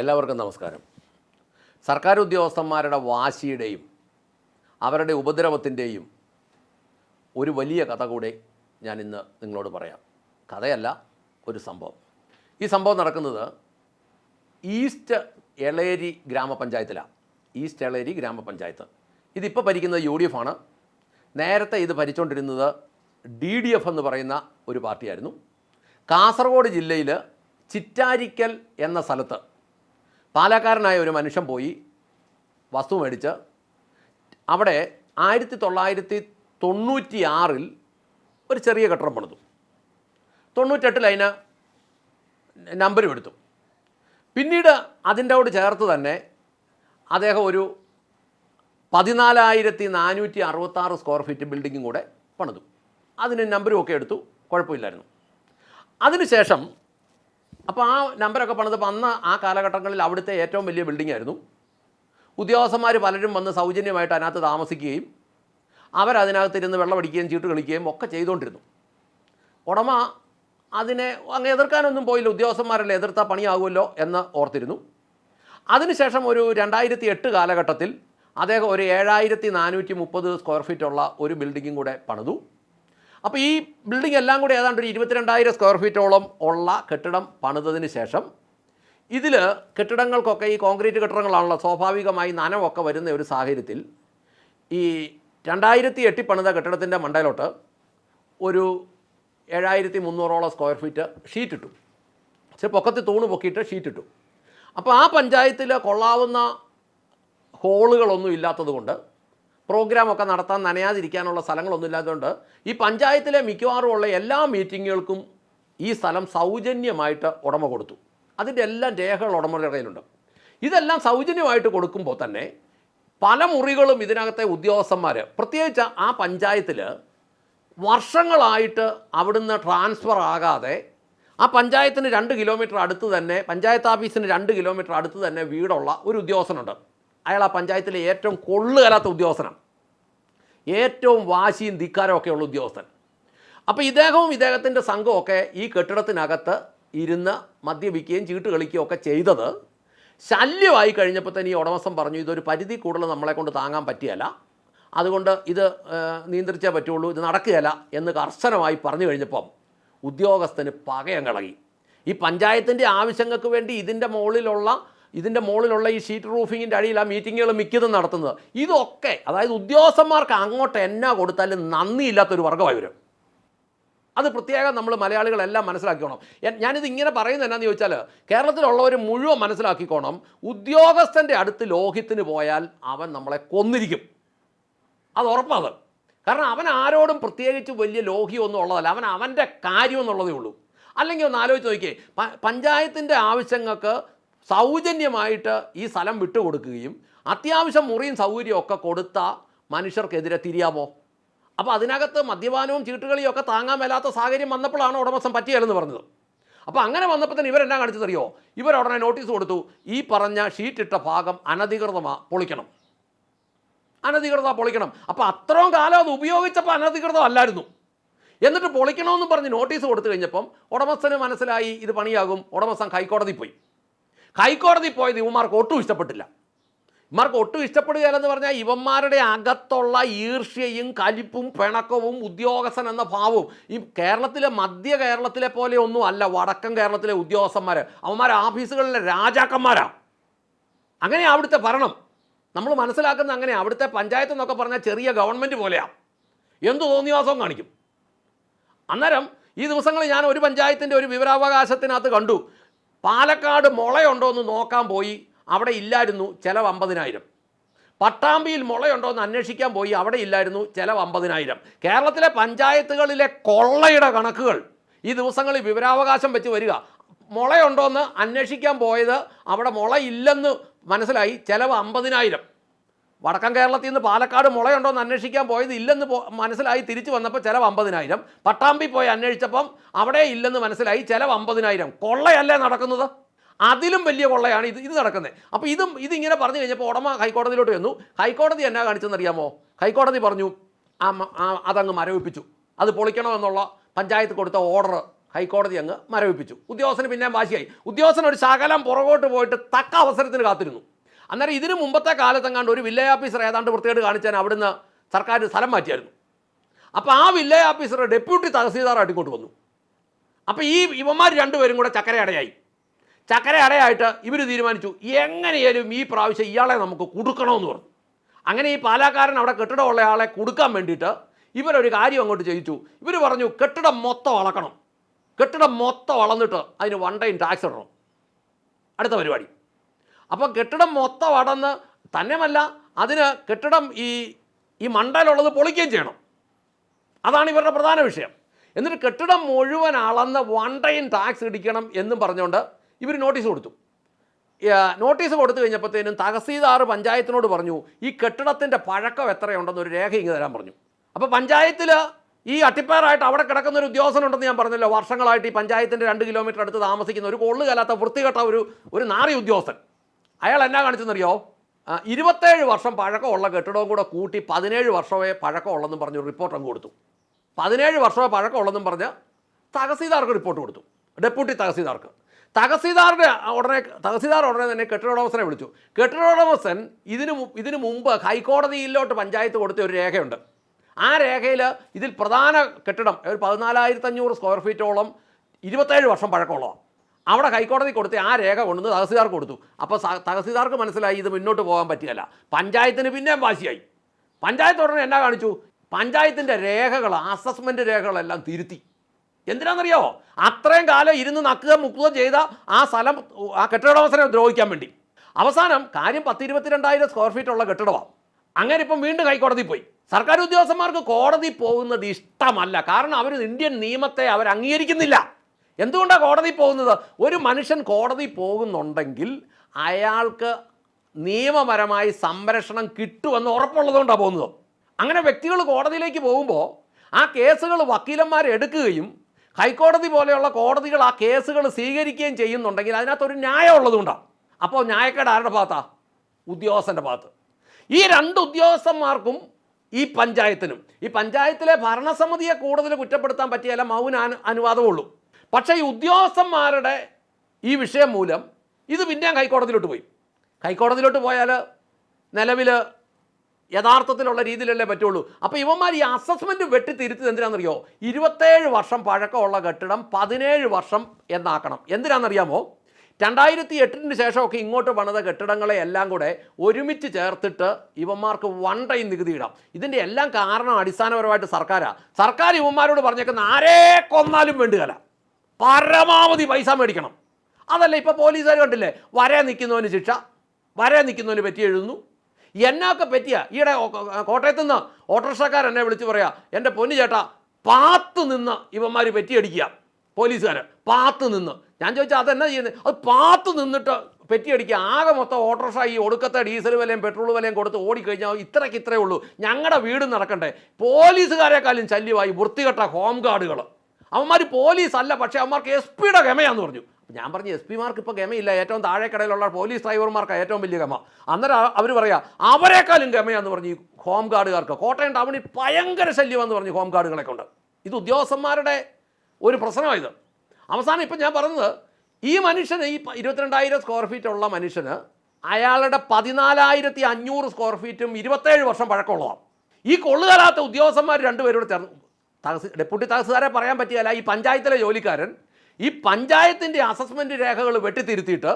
എല്ലാവർക്കും നമസ്കാരം. സർക്കാർ ഉദ്യോഗസ്ഥന്മാരുടെ വാശിയുടെയും അവരുടെ ഉപദ്രവത്തിന്റെയും ഒരു വലിയ കഥ കൂടെ ഞാൻ ഇന്ന് നിങ്ങളോട് പറയാം. കഥയല്ല ഒരു സംഭവം. ഈ സംഭവം നടക്കുന്നത് ഈസ്റ്റ് എളേരി ഗ്രാമപഞ്ചായത്തിലാണ് ഈസ്റ്റ് എളേരി ഗ്രാമപഞ്ചായത്ത്. ഇതിപ്പോൾ ഭരിക്കുന്നത് യു ഡി എഫ് ആണ്. നേരത്തെ ഇത് ഭരിച്ചുകൊണ്ടിരുന്നത് ഡി ഡി എഫ് എന്ന് പറയുന്ന ഒരു പാർട്ടിയായിരുന്നു. കാസർഗോഡ് ജില്ലയിൽ ചിറ്റാരിക്കൽ എന്ന സ്ഥലത്ത് പാലക്കാരനായ ഒരു മനുഷ്യൻ പോയി വസ്തു മേടിച്ച്. അവിടെ ആയിരത്തി തൊള്ളായിരത്തി തൊണ്ണൂറ്റി ആറിൽ ഒരു ചെറിയ കെട്ടിടം പണിതു. തൊണ്ണൂറ്റെട്ടിൽ അതിന് നമ്പരും എടുത്തു. പിന്നീട് അതിന്റെയോട് ചേർത്ത് തന്നെ അദ്ദേഹം ഒരു പതിനാലായിരത്തി നാനൂറ്റി അറുപത്താറ് സ്ക്വയർ ഫീറ്റ് ബിൽഡിങ്ങും കൂടെ പണിതു. അതിന് നമ്പരും ഒക്കെ എടുത്തു. കുഴപ്പമില്ലായിരുന്നു. അതിനുശേഷം അപ്പോൾ ആ നമ്പരൊക്കെ പണിത് അന്ന് ആ കാലഘട്ടങ്ങളിൽ അവിടുത്തെ ഏറ്റവും വലിയ ബിൽഡിംഗ് ആയിരുന്നു. ഉദ്യോഗസ്ഥന്മാർ പലരും വന്ന് സൗജന്യമായിട്ട് അതിനകത്ത് താമസിക്കുകയും അവരതിനകത്തിരുന്ന് വെള്ളമടിക്കുകയും ചീട്ട് കളിക്കുകയും ഒക്കെ ചെയ്തുകൊണ്ടിരുന്നു ഉടമ അതിനെ അങ്ങ് എതിർക്കാനൊന്നും പോയില്ല. ഉദ്യോഗസ്ഥന്മാരല്ലേ എതിർത്താൽ പണിയാകുമല്ലോ എന്ന് ഓർത്തിരുന്നു. അതിനുശേഷം ഒരു രണ്ടായിരത്തി എട്ട് കാലഘട്ടത്തിൽ അദ്ദേഹം ഒരു ഏഴായിരത്തി നാനൂറ്റി മുപ്പത് സ്ക്വയർ ഫീറ്റുള്ള ഒരു ബിൽഡിങ്ങും കൂടെ പണിതു. അപ്പോൾ ഈ ബിൽഡിംഗ് എല്ലാം കൂടി ഏതാണ്ട് ഒരു ഇരുപത്തിരണ്ടായിരം സ്ക്വയർ ഫീറ്റോളം ഉള്ള കെട്ടിടം പണിതതിന് ശേഷം ഇതിൽ കെട്ടിടങ്ങൾക്കൊക്കെ ഈ കോൺക്രീറ്റ് കെട്ടിടങ്ങളാണല്ലോ സ്വാഭാവികമായി നനവൊക്കെ വരുന്ന ഒരു സാഹചര്യത്തിൽ ഈ രണ്ടായിരത്തി എട്ടി പണിത കെട്ടിടത്തിന്റെ മണ്ടയിലോട്ട് ഒരു ഏഴായിരത്തി മുന്നൂറോളം സ്ക്വയർ ഫീറ്റ് ഷീറ്റ് ഇട്ടു. പക്ഷെ പൊക്കത്തിൽ തൂണ് പൊക്കിയിട്ട് ഷീറ്റ് ഇട്ടു. അപ്പോൾ ആ പഞ്ചായത്തിൽ കൊള്ളാവുന്ന ഹോളുകളൊന്നും ഇല്ലാത്തത് കൊണ്ട് പ്രോഗ്രാമൊക്കെ നടത്താൻ നനയാതിരിക്കാനുള്ള സ്ഥലങ്ങളൊന്നും ഇല്ലാത്തതുകൊണ്ട് ഈ പഞ്ചായത്തിലെ മിക്കവാറും ഉള്ള എല്ലാ മീറ്റിങ്ങുകൾക്കും ഈ സ്ഥലം സൗജന്യമായിട്ട് ഉടമ കൊടുത്തു. അതിന്റെ എല്ലാം രേഖകൾ ഉടമയുടെ കയ്യിലുണ്ട്. ഇതെല്ലാം സൗജന്യമായിട്ട് കൊടുക്കുമ്പോൾ തന്നെ പല മുറികളും ഇതിനകത്തെ ഉദ്യോഗസ്ഥന്മാർ പ്രത്യേകിച്ച് ആ പഞ്ചായത്തിൽ വർഷങ്ങളായിട്ട് അവിടുന്ന് ട്രാൻസ്ഫർ ആകാതെ ആ പഞ്ചായത്തിന് രണ്ട് കിലോമീറ്റർ അടുത്ത് തന്നെ പഞ്ചായത്ത് ഓഫീസിന് രണ്ട് കിലോമീറ്റർ അടുത്ത് തന്നെ വീടുള്ള ഒരു ഉദ്യോഗസ്ഥനുണ്ട്. അയാൾ ആ പഞ്ചായത്തിലെ ഏറ്റവും കൊള്ളുകലാത്ത ഉദ്യോഗസ്ഥനാണ്. ഏറ്റവും വാശിയും ധിക്കാരവും ഒക്കെ ഉള്ള ഉദ്യോഗസ്ഥൻ. അപ്പോൾ ഇദ്ദേഹവും ഇദ്ദേഹത്തിന്റെ സംഘമൊക്കെ ഈ കെട്ടിടത്തിനകത്ത് ഇരുന്ന് മദ്യപിക്കുകയും ചീട്ട് കളിക്കുകയും ഒക്കെ ചെയ്തത് ശല്യമായി കഴിഞ്ഞപ്പോൾ തന്നെ ഈ ഉടമസ്ഥൻ പറഞ്ഞു ഇതൊരു പരിധി കൂടുതൽ നമ്മളെ കൊണ്ട് താങ്ങാൻ പറ്റിയല്ല. അതുകൊണ്ട് ഇത് നിയന്ത്രിച്ചേ പറ്റുള്ളൂ ഇത് നടക്കുകയല്ല എന്ന് കർശനമായി പറഞ്ഞു കഴിഞ്ഞപ്പം ഉദ്യോഗസ്ഥന് പകയം കളകി ഈ പഞ്ചായത്തിന്റെ ആവശ്യങ്ങൾക്ക് വേണ്ടി ഇതിന്റെ മുകളിലുള്ള ഇതിന്റെ മുകളിലുള്ള ഈ ഷീറ്റ് റൂഫിങ്ങിന്റെ അടിയിൽ ആ മീറ്റിങ്ങുകൾ മിക്കതും നടത്തുന്നത്. ഇതൊക്കെ അതായത് ഉദ്യോഗസ്ഥന്മാർക്ക് അങ്ങോട്ട് എന്നാ കൊടുത്താലും നന്ദിയില്ലാത്തൊരു വർഗമായി വരും. അത് പ്രത്യേകം നമ്മൾ മലയാളികളെല്ലാം മനസ്സിലാക്കിക്കോണം. ഞാനിത് ഇങ്ങനെ പറയുന്നത് എന്നാന്ന് ചോദിച്ചാൽ കേരളത്തിലുള്ളവർ മുഴുവൻ മനസ്സിലാക്കിക്കോണം. ഉദ്യോഗസ്ഥന്റെ അടുത്ത് ലോഹിത്തിന് പോയാൽ അവൻ നമ്മളെ കൊന്നിരിക്കും. അത് ഉറപ്പാണ് കാരണം അവൻ ആരോടും പ്രത്യേകിച്ച് വലിയ ലോഹ്യമൊന്നും ഉള്ളതല്ല. അവൻ അവന്റെ കാര്യം എന്നുള്ളതേ ഉള്ളൂ. അല്ലെങ്കിൽ ഒന്ന് ആലോചിച്ച് നോക്കിയേ പഞ്ചായത്തിന്റെ ആവശ്യങ്ങൾക്ക് സൗജന്യമായിട്ട് ഈ സ്ഥലം വിട്ടുകൊടുക്കുകയും അത്യാവശ്യം മുറിയും സൗകര്യവും ഒക്കെ കൊടുത്ത മനുഷ്യർക്കെതിരെ തിരിയാമോ? അപ്പോൾ അതിനകത്ത് മദ്യപാനവും ചീട്ടുകളിയും ഒക്കെ താങ്ങാൻ മേലാത്ത സാഹചര്യം വന്നപ്പോഴാണ് ഉടമസ്ഥൻ പറ്റിയാലെന്ന് പറഞ്ഞത്. അപ്പോൾ അങ്ങനെ വന്നപ്പോൾ തന്നെ ഇവരെന്നാ കാണിച്ചതറിയോ ഇവരുടനെ നോട്ടീസ് കൊടുത്തു ഈ പറഞ്ഞ ഷീറ്റിട്ട ഭാഗം അനധികൃതമാ പൊളിക്കണം. അനധികൃത പൊളിക്കണം. അപ്പോൾ അത്രയും കാലം അത് ഉപയോഗിച്ചപ്പോൾ അനധികൃതം അല്ലായിരുന്നു. എന്നിട്ട് പൊളിക്കണമെന്ന് പറഞ്ഞ് നോട്ടീസ് കൊടുത്തു കഴിഞ്ഞപ്പം ഉടമസ്ഥന് മനസ്സിലായി ഇത് പണിയാകും. ഉടമസ്ഥൻ ഹൈക്കോടതി പോയി. ഹൈക്കോടതി പോയത് ഇവന്മാർക്ക് ഒട്ടും ഇഷ്ടപ്പെട്ടില്ല. ഇവന്മാർക്ക് ഒട്ടും ഇഷ്ടപ്പെടുകയില്ലെന്ന് പറഞ്ഞാൽ ഇവന്മാരുടെ അകത്തുള്ള ഈർഷ്യയും കലിപ്പും പിണക്കവും ഉദ്യോഗസ്ഥൻ എന്ന ഭാവവും. ഈ കേരളത്തിലെ മധ്യ കേരളത്തിലെ പോലെ ഒന്നും അല്ല വടക്കൻ കേരളത്തിലെ ഉദ്യോഗസ്ഥന്മാർ അവന്മാർ ഓഫീസുകളിലെ രാജാക്കന്മാരാണ് അങ്ങനെ അവിടുത്തെ ഭരണം. നമ്മൾ മനസ്സിലാക്കുന്ന അങ്ങനെ. അവിടുത്തെ പഞ്ചായത്ത് എന്നൊക്കെ പറഞ്ഞാൽ ചെറിയ ഗവൺമെന്റ് പോലെയാണ് എന്തു തോന്നിവാസവും കാണിക്കും. അന്നേരം ഈ ദിവസങ്ങളിൽ ഞാൻ ഒരു പഞ്ചായത്തിന്റെ ഒരു വിവരാവകാശത്തിനകത്ത് കണ്ടു. പാലക്കാട് മുളയുണ്ടോ എന്ന് നോക്കാൻ പോയി അവിടെ ഇല്ലായിരുന്നു ചിലവ് അമ്പതിനായിരം. പട്ടാമ്പിയിൽ മുളയുണ്ടോ എന്ന് അന്വേഷിക്കാൻ പോയി അവിടെ ഇല്ലായിരുന്നു ചിലവ് അമ്പതിനായിരം. കേരളത്തിലെ പഞ്ചായത്തുകളിലെ കൊള്ളയുടെ കണക്കുകൾ ഈ ദിവസങ്ങളിൽ വിവരാവകാശം വെച്ച് വരിക. മുളയുണ്ടോ എന്ന് അന്വേഷിക്കാൻ പോയത് അവിടെ മുളയില്ലെന്ന് മനസ്സിലായി ചിലവ് അമ്പതിനായിരം. വടക്കൻ കേരളത്തിൽ നിന്ന് പാലക്കാട് മുളയുണ്ടോ എന്ന് അന്വേഷിക്കാൻ പോയത് ഇല്ലെന്ന് മനസ്സിലായി. തിരിച്ചു വന്നപ്പോൾ ചിലവ് അമ്പതിനായിരം. പട്ടാമ്പി പോയി അന്വേഷിച്ചപ്പം അവിടെ ഇല്ലെന്ന് മനസ്സിലായി. ചിലവ് അമ്പതിനായിരം. കൊള്ളയല്ലേ നടക്കുന്നത്? അതിലും വലിയ കൊള്ളയാണ് ഇത്. ഇത് നടക്കുന്നത്. അപ്പോൾ ഇതും ഇതിങ്ങനെ പറഞ്ഞു കഴിഞ്ഞപ്പോൾ ഉടമ ഹൈക്കോടതിയിലോട്ട് വന്നു ഹൈക്കോടതി എന്നാ കാണിച്ചെന്നറിയാമോ? ഹൈക്കോടതി പറഞ്ഞു ആ അതങ്ങ് മരവിപ്പിച്ചു. അത് പൊളിക്കണമെന്നുള്ള പഞ്ചായത്ത് കൊടുത്ത ഓർഡർ ഹൈക്കോടതി അങ്ങ് മരവിപ്പിച്ചു. ഉദ്യോഗസ്ഥന് പിന്നെ വാശിയായി. ഉദ്യോഗസ്ഥൻ ഒരു ശകലം പുറകോട്ട് പോയിട്ട് തക്ക അവസരത്തിന് കാത്തിരുന്നു. അന്നേരം ഇതിന് മുമ്പത്തെ കാലത്തെങ്ങാണ്ട് ഒരു വില്ലേജ് ഓഫീസർ ഏതാണ്ട് വൃത്തികേട് കാണിച്ചാൽ അവിടുന്ന് സർക്കാർ സ്ഥലം മാറ്റിയായിരുന്നു. അപ്പോൾ ആ വില്ലേജ് ഓഫീസറുടെ ഡെപ്യൂട്ടി തഹസീൽദാറായിട്ട് ഇങ്ങോട്ട് വന്നു. അപ്പോൾ ഈ ഇവന്മാർ രണ്ടുപേരും കൂടെ ചക്കരയടയായി ചക്കരയടയായിട്ട് ഇവർ തീരുമാനിച്ചു എങ്ങനെയാലും ഈ പ്രാവശ്യം ഇയാളെ നമുക്ക് കൊടുക്കണമെന്ന് പറഞ്ഞു. അങ്ങനെ ഈ പാലാക്കാരൻ അവിടെ കെട്ടിടമുള്ള ആളെ കൊടുക്കാൻ വേണ്ടിയിട്ട് ഇവരൊരു കാര്യം അങ്ങോട്ട് ചെയ്യിച്ചു. ഇവർ പറഞ്ഞു കെട്ടിടം മൊത്തം അളക്കണം. കെട്ടിടം മൊത്തം അളന്നിട്ട് അതിന് വൺ ടൈം ടാക്സ് ഇടണം. അടുത്ത പരിപാടി. അപ്പോൾ കെട്ടിടം മൊത്തം അടന്ന് തന്നെയുമല്ല അതിന് കെട്ടിടം ഈ ഈ മണ്ടയിലുള്ളത് പൊളിക്കുകയും ചെയ്യണം. അതാണ് ഇവരുടെ പ്രധാന വിഷയം. എന്നിട്ട് കെട്ടിടം മുഴുവൻ അളന്ന് വൺ ടൈം ടാക്സ് ഇടിക്കണം എന്നും പറഞ്ഞുകൊണ്ട് ഇവർ നോട്ടീസ് കൊടുത്തു. നോട്ടീസ് കൊടുത്തു കഴിഞ്ഞപ്പോഴത്തേനും തഹസീൽദാർ പഞ്ചായത്തിനോട് പറഞ്ഞു ഈ കെട്ടിടത്തിന്റെ പഴക്കം എത്രയുണ്ടെന്ന് ഒരു രേഖ ഇങ്ങ് തരാൻ പറഞ്ഞു. അപ്പോൾ പഞ്ചായത്തിൽ ഈ അട്ടിപ്പയറായിട്ട് അവിടെ കിടക്കുന്ന ഒരു ഉദ്യോഗസ്ഥനുണ്ടെന്ന് ഞാൻ പറഞ്ഞല്ലോ വർഷങ്ങളായിട്ട് ഈ പഞ്ചായത്തിന്റെ രണ്ട് കിലോമീറ്റർ അടുത്ത് താമസിക്കുന്ന ഒരു കൊള്ളുകലാത്ത വൃത്തികെട്ട ഒരു ഒരു നാറി ഉദ്യോഗസ്ഥൻ. അയാൾ എന്നാ കാണിച്ചെന്നറിയോ? ഇരുപത്തേഴ് വർഷം പഴക്കമുള്ള കെട്ടിടവും കൂടെ കൂട്ടി പതിനേഴ് വർഷമേ പഴക്കമുള്ളെന്നും പറഞ്ഞു റിപ്പോർട്ട് അങ്ങ് കൊടുത്തു. പതിനേഴ് വർഷമേ പഴക്കമുള്ളെന്നും പറഞ്ഞ് തഹസീൽദാർക്ക് റിപ്പോർട്ട് കൊടുത്തു. ഡെപ്യൂട്ടി തഹസീൽദാർക്ക്. തഹസീൽദാറിന്റെ ഉടനെ തഹസീൽദാർ ഉടനെ തന്നെ കെട്ടിടോടമസ്ഥനെ വിളിച്ചു. കെട്ടിടോടമസ്ഥൻ ഇതിനു ഇതിന് മുമ്പ് ഹൈക്കോടതിയിലോട്ട് പഞ്ചായത്ത് കൊടുത്ത ഒരു രേഖയുണ്ട്. ആ രേഖയിൽ ഇതിൽ പ്രധാന കെട്ടിടം ഒരു പതിനാലായിരത്തഞ്ഞൂറ് സ്ക്വയർ ഫീറ്റോളം ഇരുപത്തേഴ് വർഷം പഴക്കമുള്ളതാണ്. അവിടെ ഹൈക്കോടതി കൊടുത്ത് ആ രേഖ കൊണ്ടുവന്ന് തഹസീൽദാർക്ക് കൊടുത്തു. അപ്പോൾ തഹസീൽദാർക്ക് മനസ്സിലായി ഇത് മുന്നോട്ട് പോകാൻ പറ്റിയല്ല പഞ്ചായത്തിന് പിന്നെയും വാശിയായി. പഞ്ചായത്ത് ഉടനെ എന്നാ കാണിച്ചു? പഞ്ചായത്തിന്റെ രേഖകൾ അസസ്മെന്റ് രേഖകളെല്ലാം തിരുത്തി. എന്തിനാണെന്നറിയോ? അത്രയും കാലം ഇരുന്ന് നക്കുക മുക്കുക ചെയ്ത ആ സ്ഥലം ആ കെട്ടിടാവസരം ദ്രോഹിക്കാൻ വേണ്ടി. അവസാനം കാര്യം പത്ത് ഇരുപത്തിരണ്ടായിരം സ്ക്വയർ ഫീറ്റ് ഉള്ള കെട്ടിടമാണ് അങ്ങനെ ഇപ്പം വീണ്ടും ഹൈക്കോടതി പോയി. സർക്കാർ ഉദ്യോഗസ്ഥന്മാർക്ക് കോടതി പോകുന്നത് ഇഷ്ടമല്ല. കാരണം അവർ ഇന്ത്യൻ നിയമത്തെ അവർ അംഗീകരിക്കുന്നില്ല എന്തുകൊണ്ടാണ് കോടതി പോകുന്നത്? ഒരു മനുഷ്യൻ കോടതി പോകുന്നുണ്ടെങ്കിൽ അയാൾക്ക് നിയമപരമായി സംരക്ഷണം കിട്ടുമെന്ന് ഉറപ്പുള്ളതുകൊണ്ടാണ് പോകുന്നത്. അങ്ങനെ വ്യക്തികൾ കോടതിയിലേക്ക് പോകുമ്പോൾ ആ കേസുകൾ വക്കീലന്മാർ എടുക്കുകയും ഹൈക്കോടതി പോലെയുള്ള കോടതികൾ ആ കേസുകൾ സ്വീകരിക്കുകയും ചെയ്യുന്നുണ്ടെങ്കിൽ അതിനകത്തൊരു ന്യായം ഉള്ളതുകൊണ്ടാണ് അപ്പോൾ ന്യായക്കേട് ആരുടെ ഭാഗത്താ? ഉദ്യോഗസ്ഥന്റെ ഭാഗത്ത്. ഈ രണ്ട് ഉദ്യോഗസ്ഥന്മാർക്കും ഈ പഞ്ചായത്തിനും. ഈ പഞ്ചായത്തിലെ ഭരണസമിതിയെ കൂടുതൽ കുറ്റപ്പെടുത്താൻ പറ്റിയല്ല മൗന അനു അനുവാദമുള്ളൂ. പക്ഷേ ഈ ഉദ്യോഗസ്ഥന്മാരുടെ ഈ വിഷയം മൂലം ഇത് പിന്നെയും ഹൈക്കോടതിയിലോട്ട് പോയി. ഹൈക്കോടതിയിലോട്ട് പോയാൽ നിലവിൽ യഥാർത്ഥത്തിലുള്ള രീതിയിലല്ലേ പറ്റുള്ളൂ. അപ്പോൾ ഇവന്മാർ ഈ അസസ്മെന്റ് വെട്ടി തിരുത്തത് എന്തിനാണെന്നറിയോ? ഇരുപത്തേഴ് വർഷം പഴക്കമുള്ള കെട്ടിടം പതിനേഴ് വർഷം എന്നാക്കണം. എന്തിനാണെന്നറിയാമോ? രണ്ടായിരത്തി എട്ടിന് ശേഷമൊക്കെ ഇങ്ങോട്ട് പണിത കെട്ടിടങ്ങളെ എല്ലാം കൂടെ ഒരുമിച്ച് ചേർത്തിട്ട് ഇവന്മാർക്ക് വൺ ടൈം നികുതി ഇടാം. ഇതിന്റെ എല്ലാം കാരണം അടിസ്ഥാനപരമായിട്ട് സർക്കാരാണ് സർക്കാർ ഇവന്മാരോട് പറഞ്ഞേക്കുന്ന ആരേ കൊന്നാലും വേണ്ടുകല പരമാവധി പൈസ മേടിക്കണം. അതല്ല ഇപ്പോൾ പോലീസുകാർ കണ്ടില്ലേ? വരെ നിൽക്കുന്നവന് ശിക്ഷ വരെ നിൽക്കുന്നവന് പറ്റി എഴുതുന്നു. എന്നൊക്കെ പറ്റിയ? ഈയിടെ കോട്ടയത്തു നിന്ന് ഓട്ടോറിക്ഷക്കാർ എന്നെ വിളിച്ച് പറയാ എന്റെ പൊന്നു ചേട്ടാ പാത്ത് നിന്ന് ഇവന്മാർ പറ്റിയടിക്കുക പോലീസുകാർ പാത്ത് നിന്ന്. ഞാൻ ചോദിച്ചാൽ അതെന്നാ ചെയ്യുന്നത് അത് പാത്ത് നിന്നിട്ട് പെറ്റിയടിക്കുക ആകെ മൊത്തം ഓട്ടോറിക്ഷ ഈ ഒടുക്കത്തെ ഡീസൽ വിലയും പെട്രോൾ വിലയും കൊടുത്ത് ഓടിക്കഴിഞ്ഞാൽ ഇത്രയ്ക്ക് ഇത്രയേ ഉള്ളൂ. ഞങ്ങളുടെ വീട് നടക്കണ്ടേ? പോലീസുകാരെക്കാളും ശല്യമായി വൃത്തികെട്ട ഹോം ഗാർഡുകൾ അവന്മാർ പോലീസ് അല്ല പക്ഷേ അവന്മാർക്ക് എസ് പിയുടെ ഗമയാന്ന് പറഞ്ഞു. ഞാൻ പറഞ്ഞു എസ് പിമാർക്ക് ഇപ്പോൾ ഗമയില്ല. ഏറ്റവും താഴെക്കടയിലുള്ള പോലീസ് ഡ്രൈവർമാർക്കാണ് ഏറ്റവും വലിയ ഗമ. അന്നേരം അവർ പറയാ അവരെക്കാളും ഗമയാന്ന് പറഞ്ഞു ഹോം ഗാർഡുകാർക്ക്. കോട്ടയം ടൗണിൽ ഭയങ്കര ശല്യമെന്ന് പറഞ്ഞു ഹോം ഗാർഡുകളെ കൊണ്ട് ഇത് ഉദ്യോഗസ്ഥന്മാരുടെ ഒരു പ്രശ്നമായത്. അവസാനം ഇപ്പം ഞാൻ പറഞ്ഞത് ഈ മനുഷ്യന് ഈ ഇരുപത്തിരണ്ടായിരം സ്ക്വയർ ഫീറ്റ് ഉള്ള മനുഷ്യന് അയാളുടെ പതിനാലായിരത്തി അഞ്ഞൂറ് സ്ക്വയർ ഫീറ്റും ഇരുപത്തേഴ് വർഷം പഴക്കമുള്ളതാണ്. ഈ കൊള്ളുകലാത്ത ഉദ്യോഗസ്ഥന്മാർ രണ്ടുപേരോട് ചേർന്ന് തഹസി ഡെപ്യൂട്ടി തഹസിൽദാരെ പറയാൻ പറ്റിയല്ല ഈ പഞ്ചായത്തിലെ ജോലിക്കാരൻ ഈ പഞ്ചായത്തിന്റെ അസസ്മെന്റ് രേഖകൾ വെട്ടിത്തിരുത്തിയിട്ട്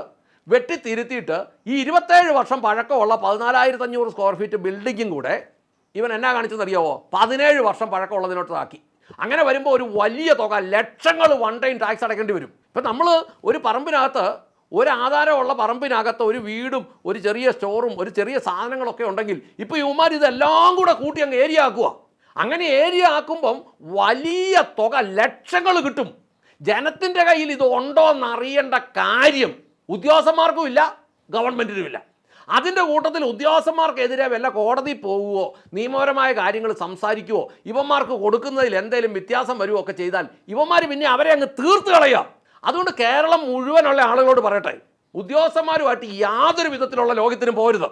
വെട്ടിത്തിരുത്തിയിട്ട് ഈ ഇരുപത്തേഴ് വർഷം പഴക്കമുള്ള പതിനാലായിരത്തി അഞ്ഞൂറ് സ്ക്വയർ ഫീറ്റ് ബിൽഡിങ്ങും കൂടെ ഇവൻ എന്നാ കാണിച്ചെന്നറിയാവോ? പതിനേഴ് വർഷം പഴക്കമുള്ളതിനോട്ടാക്കി അങ്ങനെ വരുമ്പോൾ ഒരു വലിയ തുക ലക്ഷങ്ങൾ വൺ ടൈം ടാക്സ് അടയ്ക്കേണ്ടി വരും. ഇപ്പം നമ്മൾ ഒരു പറമ്പിനകത്ത് ഒരു ആധാരമുള്ള പറമ്പിനകത്ത് ഒരു വീടും ഒരു ചെറിയ സ്റ്റോറും ഒരു ചെറിയ സാധനങ്ങളൊക്കെ ഉണ്ടെങ്കിൽ ഇപ്പോൾ ഇവന്മാർ ഇതെല്ലാം കൂടെ കൂട്ടി അങ്ങ് ഏരിയ ആക്കുക അങ്ങനെ ഏരിയ ആക്കുമ്പം വലിയ തുക ലക്ഷങ്ങൾ കിട്ടും. ജനത്തിന്റെ കയ്യിൽ ഇത് ഉണ്ടോ എന്നറിയേണ്ട കാര്യം ഉദ്യോഗസ്ഥന്മാർക്കും ഇല്ല ഗവൺമെന്റിനും ഇല്ല. അതിന്റെ കൂട്ടത്തിൽ ഉദ്യോഗസ്ഥന്മാർക്കെതിരെ വല്ല കോടതി പോവുകയോ നിയമപരമായ കാര്യങ്ങൾ സംസാരിക്കുവോ ഇവന്മാർക്ക് കൊടുക്കുന്നതിൽ എന്തെങ്കിലും വ്യത്യാസം വരുമോ ഒക്കെ ചെയ്താൽ ഇവന്മാർ പിന്നെ അവരെ അങ്ങ് തീർത്ത് കളയുക അതുകൊണ്ട് കേരളം മുഴുവനുള്ള ആളുകളോട് പറയട്ടെ ഉദ്യോഗസ്ഥന്മാരുമായിട്ട് യാതൊരു വിധത്തിലുള്ള ലോകത്തിനും പോരുത്.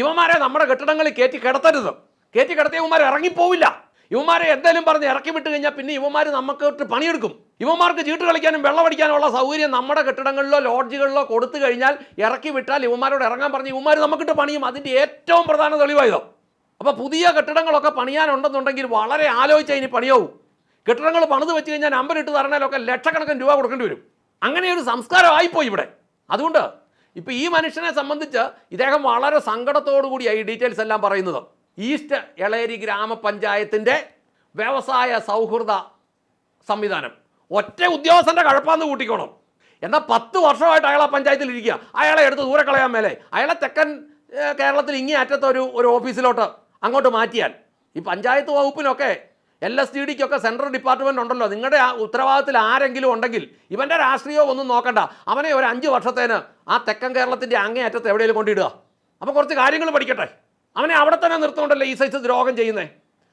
ഇവന്മാരെ നമ്മുടെ കെട്ടിടങ്ങളിൽ കയറ്റി കിടത്തരുത്. കയറ്റി കിടത്തിയ ഇവന്മാർ ഇറങ്ങിപ്പോവില്ല. ഇവന്മാരെ എന്തെങ്കിലും പറഞ്ഞ് ഇറക്കി വിട്ട് കഴിഞ്ഞാൽ പിന്നെ ഇവന്മാർ നമുക്ക് പണിയെടുക്കും. ഇവന്മാർക്ക് ചീട്ട് കളിക്കാനും വെള്ളം അടിക്കാനുള്ള സൗകര്യം നമ്മുടെ കെട്ടിടങ്ങളിലോ ലോഡ്ജുകളിലോ കൊടുത്തു കഴിഞ്ഞാൽ ഇറക്കി വിട്ടാൽ ഇവന്മാരോട് ഇറങ്ങാൻ പറഞ്ഞ് ഇവന്മാർ നമുക്കിട്ട് പണിയും. അതിന്റെ ഏറ്റവും പ്രധാന തെളിവായതോ. അപ്പോൾ പുതിയ കെട്ടിടങ്ങളൊക്കെ പണിയാനുണ്ടെന്നുണ്ടെങ്കിൽ വളരെ ആലോചിച്ച് ഇനി പണിയാവും. കെട്ടിടങ്ങൾ പണിത് വെച്ച് കഴിഞ്ഞാൽ നമ്പർ ഇട്ട് തരണേലൊക്കെ ലക്ഷക്കണക്കിന് രൂപ കൊടുക്കേണ്ടി വരും. അങ്ങനെ ഒരു സംസ്കാരം ആയിപ്പോയി ഇവിടെ. അതുകൊണ്ട് ഇപ്പോൾ ഈ മനുഷ്യനെ സംബന്ധിച്ച് ഇദ്ദേഹം വളരെ സങ്കടത്തോടു കൂടിയാണ് ഈ ഡീറ്റെയിൽസ് എല്ലാം പറയുന്നത്. ഈസ്റ്റ് എളേരി ഗ്രാമപഞ്ചായത്തിന്റെ വ്യവസായ സൗഹൃദ സംവിധാനം. ഒറ്റ ഉദ്യോഗസ്ഥന്റെ കഴപ്പാന്ന് കൂട്ടിക്കോണം. എന്നാൽ പത്ത് വർഷമായിട്ട് അയാൾ ആ പഞ്ചായത്തിൽ ഇരിക്കുക. അയാളെ എടുത്ത് ദൂരെ കളയാൻ മേലെ. അയാളെ തെക്കൻ കേരളത്തിൽ ഇങ്ങേ അറ്റത്ത് ഒരു ഒരു ഓഫീസിലോട്ട് അങ്ങോട്ട് മാറ്റിയാൽ. ഈ പഞ്ചായത്ത് വകുപ്പിനൊക്കെ എൽ എസ് ഡി ഡിക്കൊക്കെ സെൻട്രൽ ഡിപ്പാർട്ട്മെന്റ് ഉണ്ടല്ലോ. നിങ്ങളുടെ ആ ഉത്തരവാദിത്തത്തിൽ ആരെങ്കിലും ഉണ്ടെങ്കിൽ ഇവന്റെ രാഷ്ട്രീയവും ഒന്നും നോക്കണ്ട. അവനെ ഒരു അഞ്ച് വർഷത്തേന് ആ തെക്കൻ കേരളത്തിന്റെ അങ്ങേ അറ്റത്ത് എവിടെയെങ്കിലും കൊണ്ടിടുക. അപ്പോൾ കുറച്ച് കാര്യങ്ങൾ പഠിക്കട്ടെ. അവനെ അവിടെ തന്നെ നിർത്തുകൊണ്ടല്ലേ ഈ സൈസ് ദ്രോഹം ചെയ്യുന്നേ.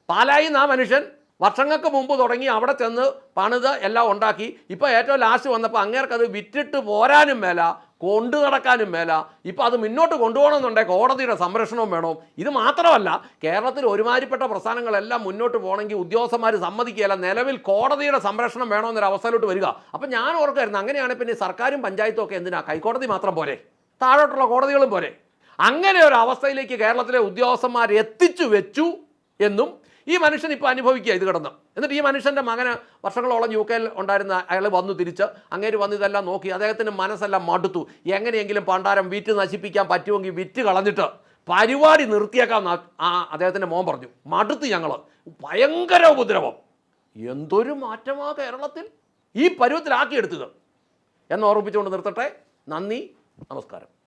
പാലായി ആ മനുഷ്യൻ വർഷങ്ങൾക്ക് മുമ്പ് തുടങ്ങി അവിടെ ചെന്ന് പണിത് എല്ലാം ഉണ്ടാക്കി. ഇപ്പോൾ ഏറ്റവും ലാസ്റ്റ് വന്നപ്പോൾ അങ്ങേർക്ക് അത് വിറ്റിട്ട് പോരാനും മേല കൊണ്ടു നടക്കാനും മേല. ഇപ്പോൾ അത് മുന്നോട്ട് കൊണ്ടുപോകണമെന്നുണ്ടെങ്കിൽ കോടതിയുടെ സംരക്ഷണവും വേണം ഇത് മാത്രമല്ല കേരളത്തിൽ ഒരുമാതിരിപ്പെട്ട പ്രസ്ഥാനങ്ങളെല്ലാം മുന്നോട്ട് പോകണമെങ്കിൽ ഉദ്യോഗസ്ഥന്മാർ സമ്മതിക്കുകയല്ല. നിലവിൽ കോടതിയുടെ സംരക്ഷണം വേണമെന്നൊരു അവസ്ഥയിലോട്ട് വരിക. അപ്പം ഞാൻ ഓർക്കായിരുന്നു അങ്ങനെയാണ് പിന്നെ സർക്കാരും പഞ്ചായത്തും ഒക്കെ എന്തിനാ? കൈക്കോടതി മാത്രം പോരെ. താഴോട്ടുള്ള കോടതികളും പോരെ. അങ്ങനെ ഒരു അവസ്ഥയിലേക്ക് കേരളത്തിലെ ഉദ്യോഗസ്ഥന്മാർ എത്തിച്ചു വെച്ചു എന്നും ഈ മനുഷ്യൻ ഇപ്പോൾ അനുഭവിക്കുക ഇത് കിടന്ന്. എന്നിട്ട് ഈ മനുഷ്യന്റെ മകന് വർഷങ്ങളോളം യു കെയിൽ ഉണ്ടായിരുന്ന അയാൾ വന്നു തിരിച്ച് അങ്ങേര് വന്ന് ഇതെല്ലാം നോക്കി അദ്ദേഹത്തിന്റെ മനസ്സെല്ലാം മടുത്തു. എങ്ങനെയെങ്കിലും പണ്ടാരം വിറ്റ് നശിപ്പിക്കാൻ പറ്റുമെങ്കിൽ വിറ്റ് കളഞ്ഞിട്ട് പരിപാടി നിർത്തിയേക്കാം ആ അദ്ദേഹത്തിന്റെ മോൻ പറഞ്ഞു. മടുത്ത് ഞങ്ങൾ ഭയങ്കര ഉപദ്രവം. എന്തൊരു മാറ്റമാ കേരളത്തിൽ ഈ പരുവത്തിലാക്കിയെടുത്തത്. എന്ന് ഓർമ്മിപ്പിച്ചുകൊണ്ട് നിർത്തട്ടെ. നന്ദി. നമസ്കാരം.